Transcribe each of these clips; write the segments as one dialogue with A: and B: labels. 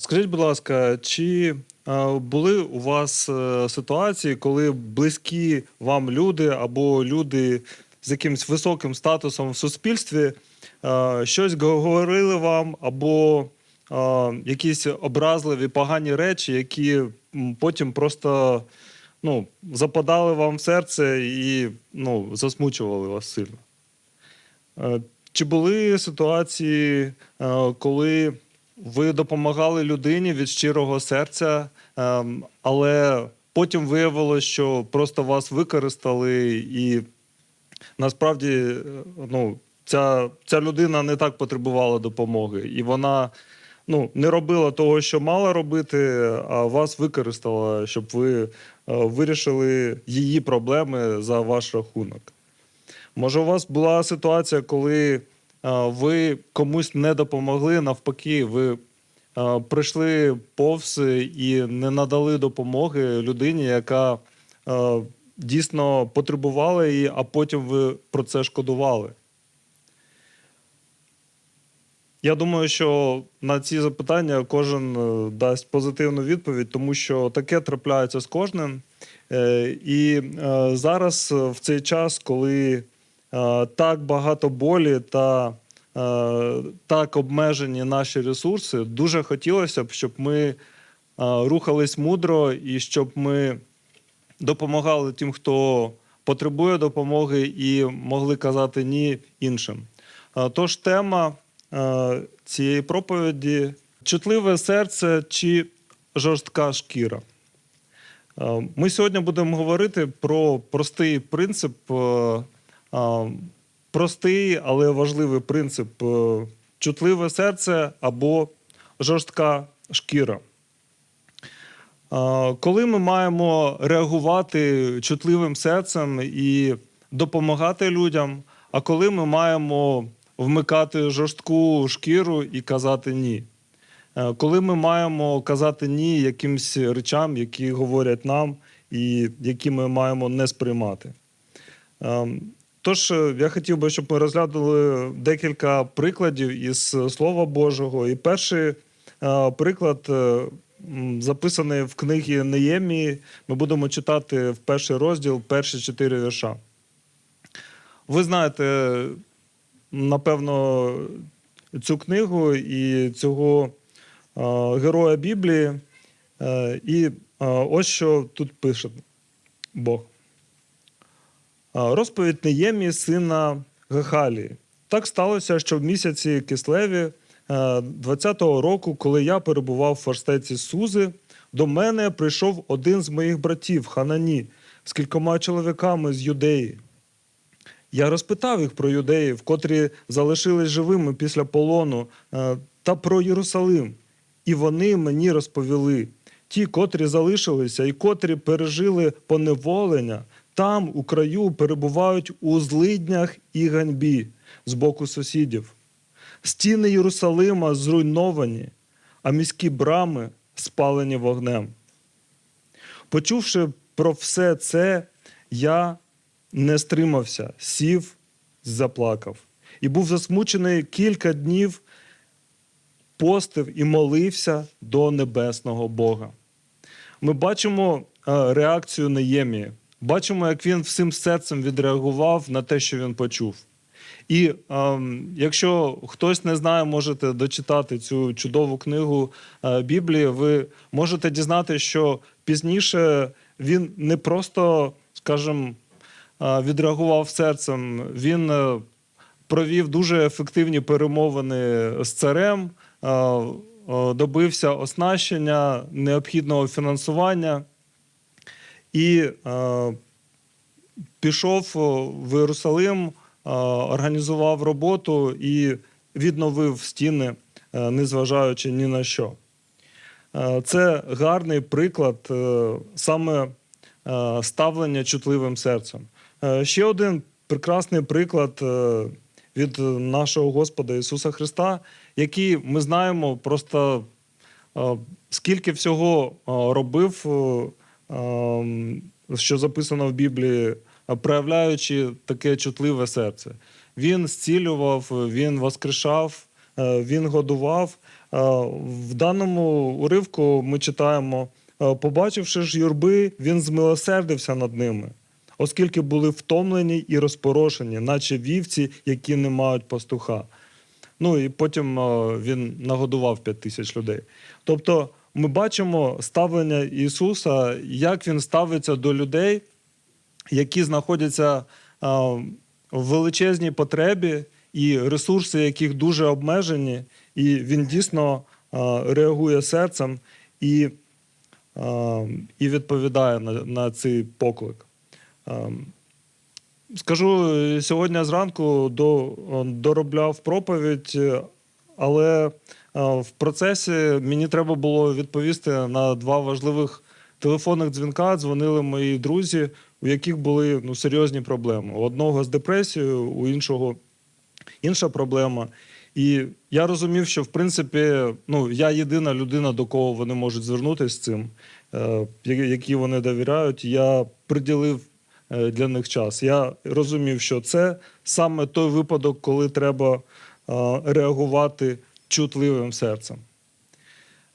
A: Скажіть, будь ласка, чи е, були у вас е, ситуації, коли близькі вам люди або люди з якимось високим статусом в суспільстві е, щось говорили вам, або якісь образливі погані речі, які потім просто ну, западали вам в серце і ну, засмучували вас сильно? Чи були ситуації, коли ви допомагали людині від щирого серця, ем, але потім виявилося, що просто вас використали, і насправді е, ну, ця, ця людина не так потребувала допомоги, і вона ну, не робила того, що мала робити, а вас використала, щоб ви е, вирішили її проблеми за ваш рахунок. Може, у вас була ситуація, коли ви комусь не допомогли, навпаки, ви е, прийшли повз і не надали допомоги людині, яка е, дійсно потребувала її, а потім ви про це шкодували. Я думаю, що на ці запитання кожен е, дасть позитивну відповідь, тому що таке трапляється з кожним. Е, І е, зараз, е, в цей час, коли е, так багато болі та е, так обмежені наші ресурси, дуже хотілося б, щоб ми е, рухались мудро і щоб ми допомагали тим, хто потребує допомоги, і могли казати ні іншим. Е, Тож тема е, цієї проповіді чутливе серце чи жорстка шкіра. Е, Ми сьогодні будемо говорити про простий принцип, е, е, простий, але важливий принцип е, чутливе серце або жорстка шкіра. Коли ми маємо реагувати чутливим серцем і допомагати людям, а коли ми маємо вмикати жорстку шкіру і казати ні. Е, Коли ми маємо казати ні якимсь речам, які говорять нам, і які ми маємо не сприймати. Тож е, я хотів би, щоб ми розглянули декілька прикладів із Слова Божого. І перший е, приклад е, записаний в книгі Неємії. Ми будемо читати в перший розділ, перші чотири вірша. Ви знаєте, напевно, цю книгу і цього е, героя Біблії. Е, і е, ось що тут пише Бог. Е, Розповідь Неємії, сина Гахалії. Так сталося, що в місяці Кислеві е, 20-го року, коли я перебував в форстеці Сузи, до мене прийшов один з моїх братів, Ханані, з кількома чоловіками з юдеї. Я розпитав їх про юдеїв, котрі залишились живими після полону, е, та про Єрусалим. І вони мені розповіли: ті, котрі залишилися і котрі пережили поневолення, там, у краю, перебувають у злиднях і ганьбі з боку сусідів. Стіни Єрусалима зруйновані, а міські брами спалені вогнем. Почувши про все це, я не стримався, сів, заплакав. І був засмучений кілька днів, постив і молився до небесного Бога. Ми бачимо е, реакцію Неємії, бачимо, як він всім серцем відреагував на те, що він почув. І ем, якщо хтось не знає, можете дочитати цю чудову книгу е, Біблії, ви можете дізнатися, що пізніше він не просто, скажімо, е, відреагував серцем, він е, провів дуже ефективні перемовини з царем, е, е, добився оснащення, необхідного фінансування і е, пішов в Єрусалим, е, організував роботу і відновив стіни, е, незважаючи ні на що. Е, Це гарний приклад е, саме е, ставлення чутливим серцем. Е, Ще один прекрасний приклад е, від нашого Господа Ісуса Христа, який ми знаємо просто е, скільки всього е, робив, е, що записано в Біблії, е, проявляючи таке чутливе серце. Він зцілював, він воскрешав, е, він годував, В даному уривку ми читаємо: е, побачивши ж юрби, він змилосердився над ними, оскільки були втомлені і розпорошені, наче вівці, які не мають пастуха. Ну і потім е, він нагодував 5 тисяч людей. Тобто, ми бачимо ставлення Ісуса, як він ставиться до людей, які знаходяться в величезній потребі, і ресурси яких дуже обмежені, і він дійсно реагує серцем і, і відповідає на, на цей поклик. Скажу, е, сьогодні зранку до, доробляв проповідь, е, але е, в процесі мені треба було відповісти на два важливих телефонних дзвінка. Дзвонили мої друзі, у яких були ну, серйозні проблеми. У одного з депресією, у іншого інша проблема. І я розумів, що в принципі ну, я єдина людина, до кого вони можуть звернутися з цим, е, які вони довіряють. Я приділив е, для них час. Я розумів, що це саме той випадок, коли треба е, реагувати чутливим серцем.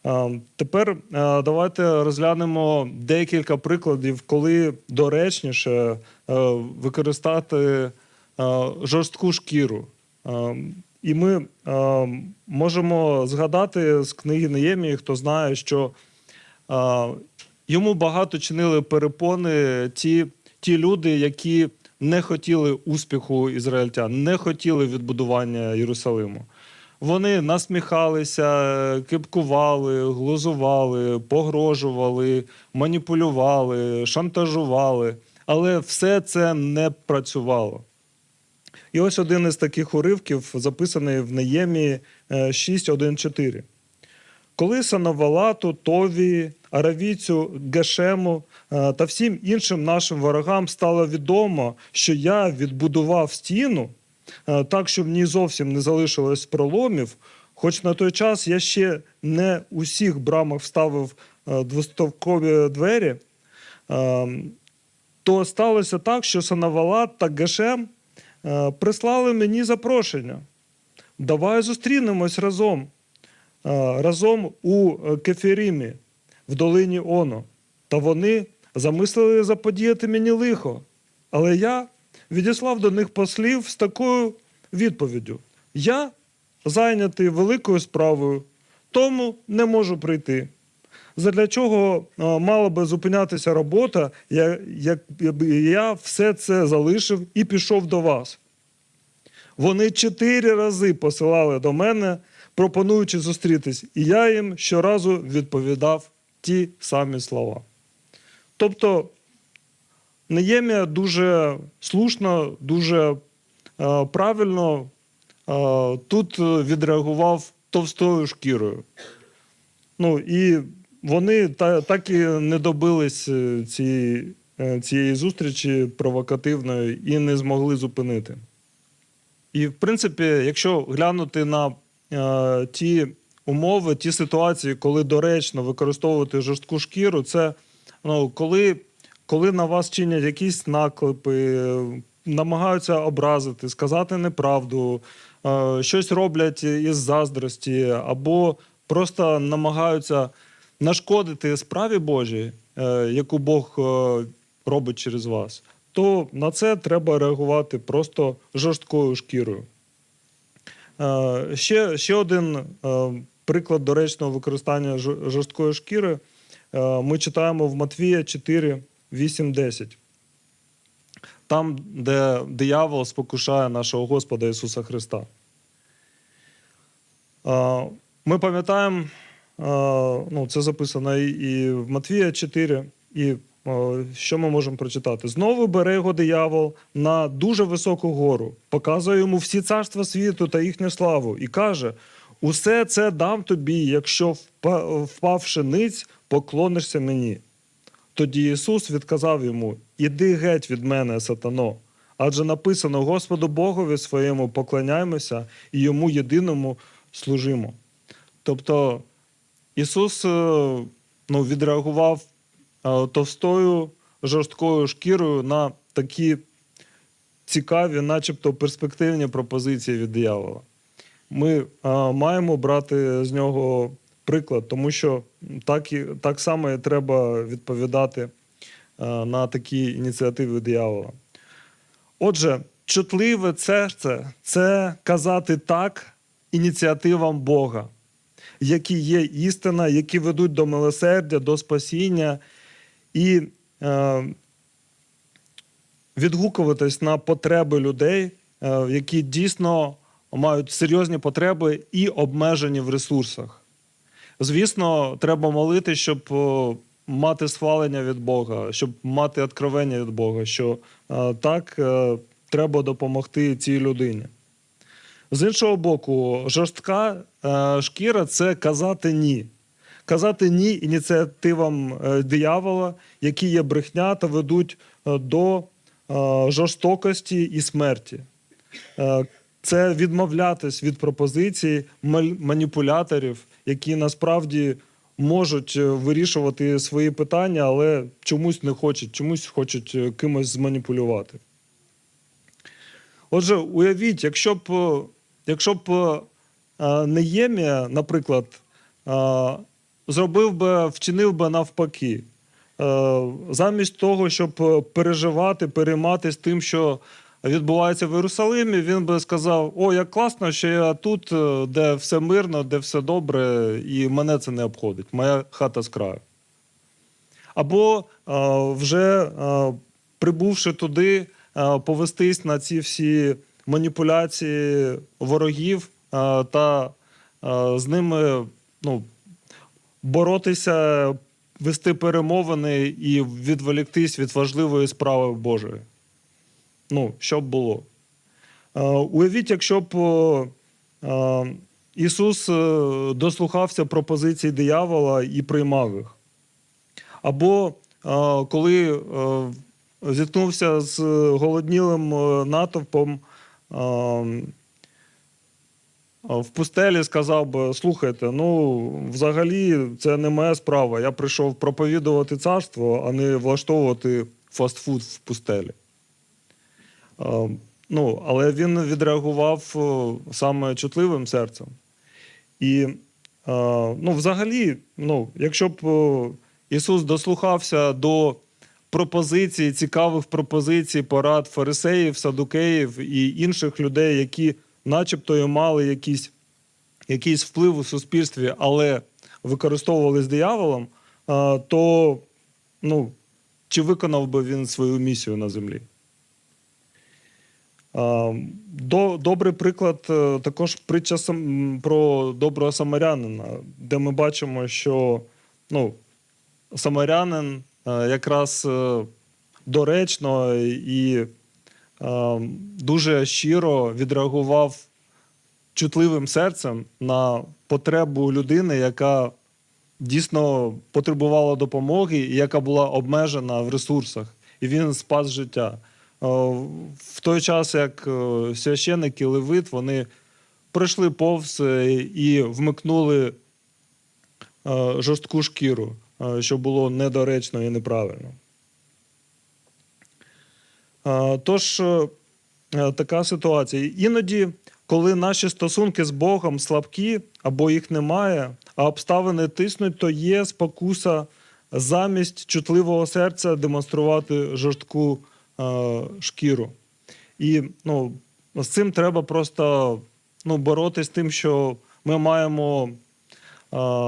A: Е, Тепер е, давайте розглянемо декілька прикладів, коли доречніше е, використати е, жорстку шкіру. Е, І ми е, можемо згадати з книги Неємії, хто знає, що йому багато чинили перепони ті, ті люди, які не хотіли успіху ізраїльтян, не хотіли відбудування Єрусалиму. Вони насміхалися, кипкували, глузували, погрожували, маніпулювали, шантажували, але все це не працювало. І ось один із таких уривків записаний в Неємії 6.1.4. Коли Санавалату, Тові, Аравіцю, Гешему е, та всім іншим нашим ворогам стало відомо, що я відбудував стіну е, так, щоб ній зовсім не залишилось проломів, хоч на той час я ще не у всіх брамах вставив е, двостовкові двері, е, то сталося так, що Санавалат та Гешем е, прислали мені запрошення. Давай зустрінемось разом. Е, разом у е, Кефірімі в долині Оно. Та вони замислили заподіяти мені лихо. Але я відіслав до них послів з такою відповіддю: Я зайнятий великою справою, тому не можу прийти. Задля чого е, мала би зупинятися робота, я- якби я все це залишив і пішов до вас. Вони чотири рази посилали до мене, пропонуючи зустрітись, і я їм щоразу відповідав ті самі слова. Тобто Неємія дуже слушно, дуже е, правильно е, тут відреагував товстою шкірою. Ну і вони та, так і не добились е, цієї, е, цієї зустрічі провокативної і не змогли зупинити. І, в принципі, якщо глянути на е, ті умови, ті ситуації, коли доречно використовувати жорстку шкіру, це ну, коли, коли на вас чинять якісь наклепи, намагаються образити, сказати неправду, е, щось роблять із заздрості, або просто намагаються нашкодити справі Божій, е, яку Бог е, робить через вас, то на це треба реагувати просто жорсткою шкірою. Ще, ще один приклад доречного використання жорсткої шкіри ми читаємо в Матвія 4, 8, 10. Там, де диявол спокушає нашого Господа Ісуса Христа. Ми пам'ятаємо, ну, це записано і- в Матвія 4, і що ми можемо прочитати? Знову бере його диявол на дуже високу гору, показує йому всі царства світу та їхню славу, і каже: Усе це дам тобі, якщо впавши ниць, поклонишся мені. Тоді Ісус відказав йому: Іди геть від мене, сатано. Адже написано: Господу Богові своєму поклоняємося і йому єдиному служимо. Тобто Ісус е, ну, відреагував е, товстою жорсткою шкірою на такі цікаві, начебто перспективні пропозиції від диявола. ми маємо брати з нього приклад, тому що так, і, так само і треба відповідати а, на такі ініціативи диявола. Отже, чутливе серце це казати так ініціативам Бога, які є істина, які ведуть до милосердя, до спасіння, і е, відгукуватись на потреби людей, е, які дійсно мають серйозні потреби і обмежені в ресурсах. Звісно, треба молити, щоб мати схвалення від Бога, щоб мати откровення від Бога, що е, так е, треба допомогти цій людині. З іншого боку, жорстка е, шкіра це казати ні. Казати ні ініціативам е, диявола, які є брехня та ведуть е, до е, жорстокості і смерті. Це відмовлятись від пропозицій маніпуляторів, які насправді можуть е, вирішувати свої питання, але чомусь не хочуть, чомусь хочуть е, кимось зманіпулювати. Отже, уявіть, якщо б, е, якщо б Неємія, наприклад, зробив би, вчинив би навпаки, замість того, щоб переживати, перейматися тим, що відбувається в Єрусалимі, він би сказав: О, як класно, що я тут, е, де все мирно, де все добре, і мене це не обходить. Моя хата з краю. Або е, вже е, прибувши туди, повестись на ці всі маніпуляції ворогів та з ними ну, боротися, вести перемовини і відволіктись від важливої справи Божої. Ну, що б було? Е, Уявіть, якщо б е, Ісус е, дослухався пропозицій диявола і приймав їх. Або коли зіткнувся з голоднілим натовпом в пустелі, сказав би: слухайте, ну взагалі це не моя справа. Я прийшов проповідувати царство, а не влаштовувати фастфуд в пустелі. Е, Ну, але він відреагував е, саме чутливим серцем. І е, ну, взагалі, ну, якщо б Ісус дослухався до пропозицій, цікавих пропозицій, порад фарисеїв, садукеїв і інших людей, які начебто і мали якийсь, якийсь вплив у суспільстві, але використовували з дияволом, то ну, чи виконав би він свою місію на землі? Добрий приклад е, також притча про доброго самарянина, де ми бачимо, що ну, самарянин е, якраз е, доречно і дуже щиро відреагував чутливим серцем на потребу людини, яка дійсно потребувала допомоги і яка була обмежена в ресурсах, і він спас життя. Е, В той час, як е, священники Левит, вони пройшли повз е, і вмикнули жорстку шкіру, що було недоречно і неправильно. Тож така ситуація. Іноді, коли наші стосунки з Богом слабкі або їх немає, а обставини тиснуть, то є спокуса замість чутливого серця демонструвати жорстку шкіру. І ну, з цим треба просто ну, боротися з тим, що ми маємо е,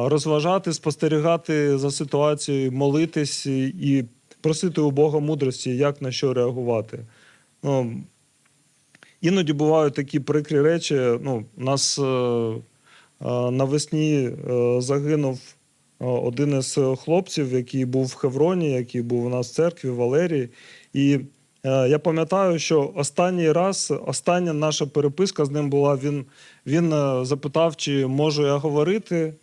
A: розважати, спостерігати за ситуацією, молитись і- просити у Бога мудрості, як на що реагувати. Ну, іноді бувають такі прикрі речі. Ну, нас е, е, навесні е, загинув е, один із хлопців, який був в Хевроні, який був у нас в церкві, Валерій. І е, я пам'ятаю, що останній раз, остання наша переписка з ним була. Він, він е, запитав, чи можу я говорити.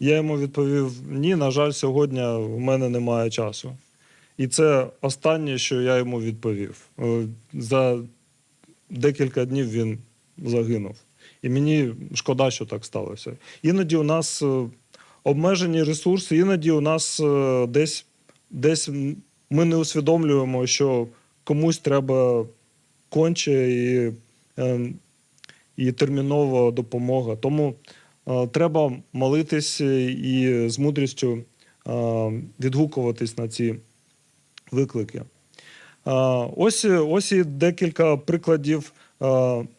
A: Я йому відповів: ні, на жаль, сьогодні в мене немає часу. І це останнє, що я йому відповів. Е, За декілька днів він загинув. І мені шкода, що так сталося. Іноді у нас е, обмежені ресурси, іноді у нас е, десь, десь ми не усвідомлюємо, що комусь треба конче, і, е, і термінова допомога. Тому е, треба молитись і з мудрістю е, відгукуватись на ці виклики. Е, Ось, ось і декілька прикладів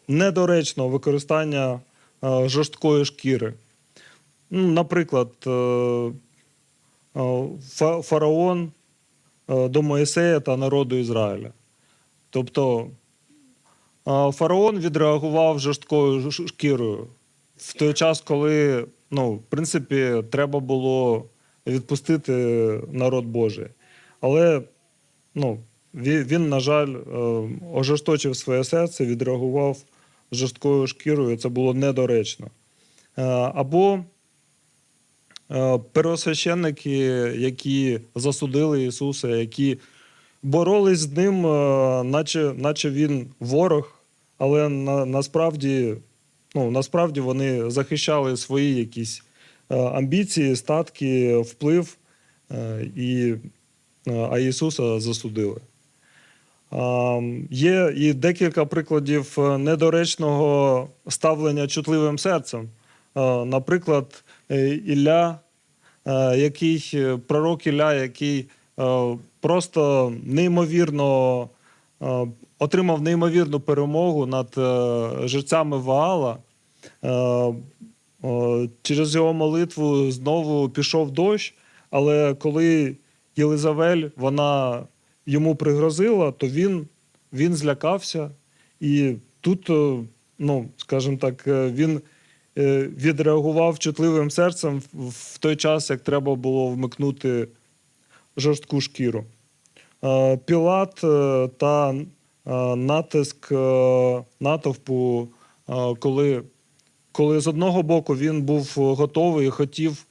A: недоречного використання жорсткої шкіри. Наприклад, фа- фараон до Моїсея та народу Ізраїля. Тобто е, фараон відреагував жорсткою шкірою в той час, коли, ну, в принципі, треба було відпустити народ Божий. Але ну, він, на жаль, е, ожесточив своє серце, відреагував жорсткою шкірою, це було недоречно. Е, Або е, первосвященники, які засудили Ісуса, які боролись з ним, е, наче, наче він ворог, але на, насправді, ну, насправді вони захищали свої якісь е, амбіції, статки, вплив, е, і, е, а Ісуса засудили. Є і декілька прикладів е, недоречного ставлення чутливим серцем. Е, Наприклад, е, Ілля, е, який, е, пророк Ілля, який е, просто неймовірно е, отримав неймовірну перемогу над е, жерцями Ваала. Е, е, Через його молитву знову пішов дощ, але коли Єлизавель вона йому пригрозила, то він, він злякався. І тут, е, ну, скажімо так, е, він е, відреагував чутливим серцем в- той час, як треба було вмикнути жорстку шкіру. Е, Пілат е, та е, натиск е, натовпу, е, коли, коли з одного боку він був готовий і хотів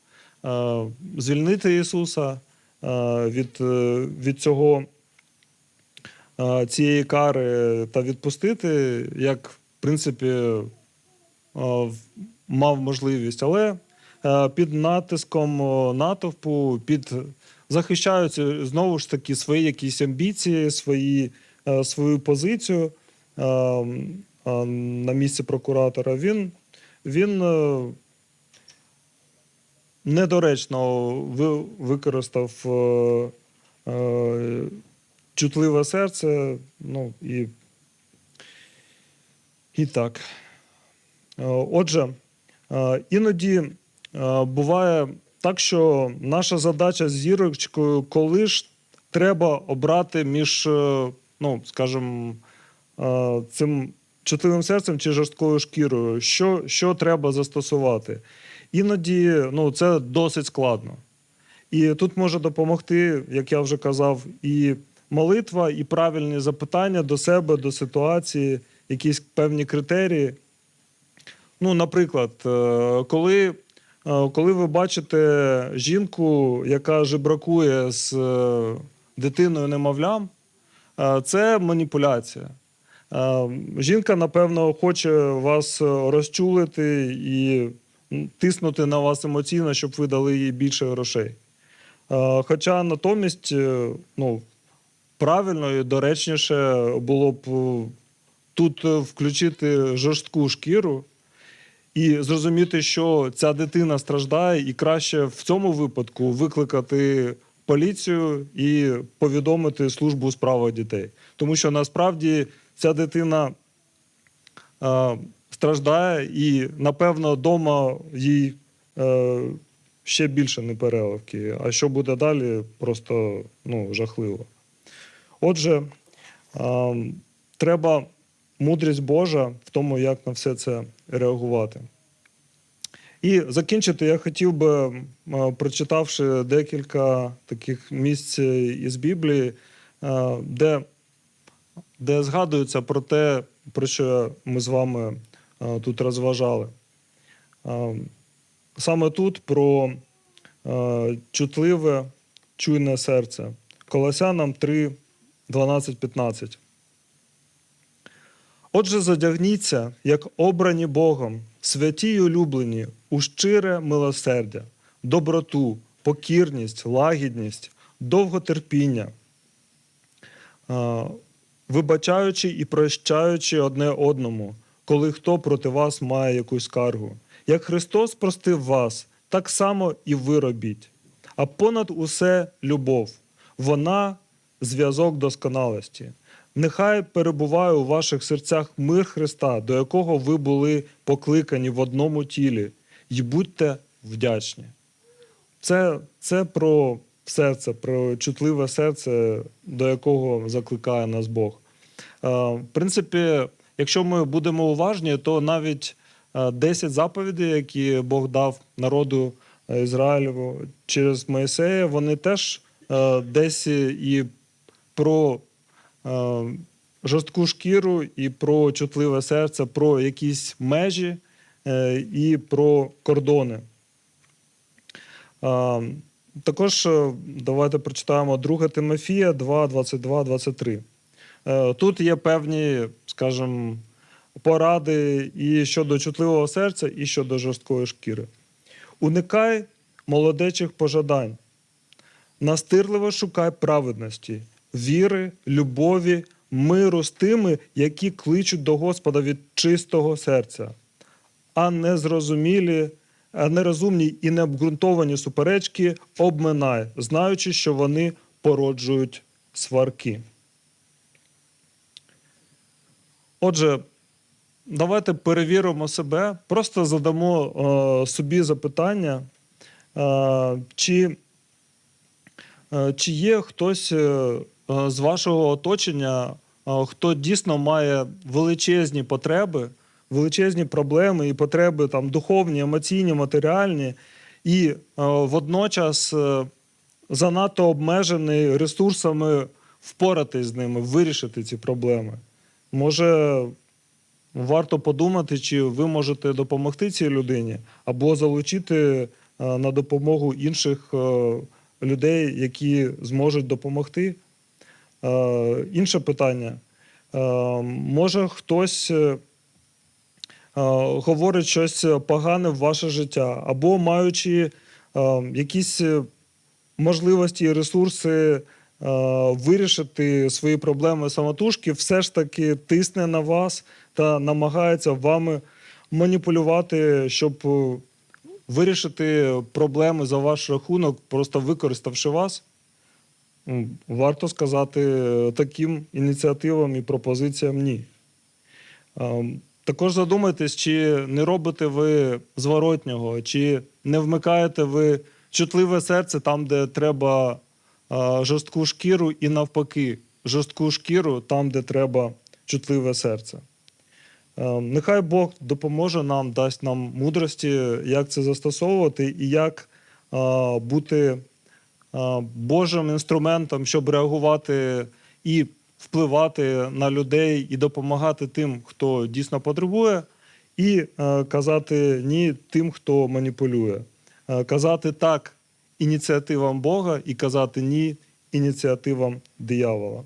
A: е, звільнити Ісуса е, від, е, від цього е, цієї кари та відпустити, як в принципі е, мав можливість, але е, під натиском натовпу, під захищаючи знову ж таки свої якісь амбіції, свої, е, свою позицію е, на місці прокуратора, він, він недоречно ви- використав чутливе серце. Ну, і, і так. Отже, іноді е, буває так, що наша задача з зірочкою, коли ж треба обрати між, е, ну, скажімо, е, цим чутливим серцем чи жорсткою шкірою, що, що треба застосувати. Іноді ну, це досить складно. І тут може допомогти, як я вже казав, і молитва, і правильні запитання до себе, до ситуації, якісь певні критерії. Ну, наприклад, е, коли, е, коли ви бачите жінку, яка жебракує з е, дитиною немовлям, це маніпуляція. Жінка, напевно, хоче вас розчулити і тиснути на вас емоційно, щоб ви дали їй більше грошей. Хоча натомість, ну, правильно і доречніше було б тут включити жорстку шкіру і зрозуміти, що ця дитина страждає, і краще в цьому випадку викликати поліцію і повідомити службу у справах дітей. Тому що насправді ця дитина е, страждає, і напевно вдома їй е, ще більше не переливки. А що буде далі, просто ну, жахливо. Отже, е, треба мудрість Божа в тому, як на все це реагувати. І закінчити я хотів би, прочитавши декілька таких місць із Біблії, е, де, де згадується про те, про що ми з вами е, тут розважали. Е, Саме тут про чутливе, чуйне серце. Колосянам 3, 12, 15. Отже, задягніться, як обрані Богом, святі й улюблені, у щире милосердя, доброту, покірність, лагідність, довготерпіння, вибачаючи і прощаючи одне одному, коли хто проти вас має якусь скаргу. Як Христос простив вас, так само і ви робіть. А понад усе любов. Вона зв'язок досконалості. Нехай перебуває у ваших серцях мир Христа, до якого ви були покликані в одному тілі, і будьте вдячні. Це, це про серце, про чутливе серце, до якого закликає нас Бог. Е, В принципі, якщо ми будемо уважні, то навіть е, 10 заповідей, які Бог дав народу е, Ізраїлеву через Моїсея, вони теж е, десь і про е, жорстку шкіру, і про чутливе серце, про якісь межі е, і про кордони. Е, Також е, давайте прочитаємо 2 Тимофія 2, 22, 23. Е, Тут є певні, скажімо, поради і щодо чутливого серця, і щодо жорсткої шкіри. Уникай молодечих пожадань, настирливо шукай праведності, віри, любові, миру з тими, які кличуть до Господа від чистого серця, а незрозумілі, нерозумні і необґрунтовані суперечки обминай, знаючи, що вони породжують сварки. Отже, давайте перевіримо себе, просто задамо е, собі запитання, е, чи, е, чи є хтось е, з вашого оточення, е, хто дійсно має величезні потреби, величезні проблеми і потреби там, духовні, емоційні, матеріальні, і е, водночас е, занадто обмежений ресурсами впоратись з ними, вирішити ці проблеми. Може, варто подумати, чи ви можете допомогти цій людині, або залучити е, на допомогу інших е, людей, які зможуть допомогти. Е, Інше питання. Е, Може, хтось е, говорить щось погане в ваше життя, або маючи якісь можливості і ресурси вирішити свої проблеми самотужки, все ж таки тисне на вас та намагається вами маніпулювати, щоб вирішити проблеми за ваш рахунок, просто використавши вас. Варто сказати е, таким ініціативам і пропозиціям ні. Також задумайтесь, чи не робите ви зворотнього, чи не вмикаєте ви чутливе серце там, де треба жорстку шкіру, і навпаки, жорстку шкіру там, де треба чутливе серце. Нехай Бог допоможе нам, дасть нам мудрості, як це застосовувати і як бути Божим інструментом, щоб реагувати і впливати на людей, і допомагати тим, хто дійсно потребує, і е, казати ні тим, хто маніпулює. Е, Казати так ініціативам Бога і казати ні ініціативам диявола.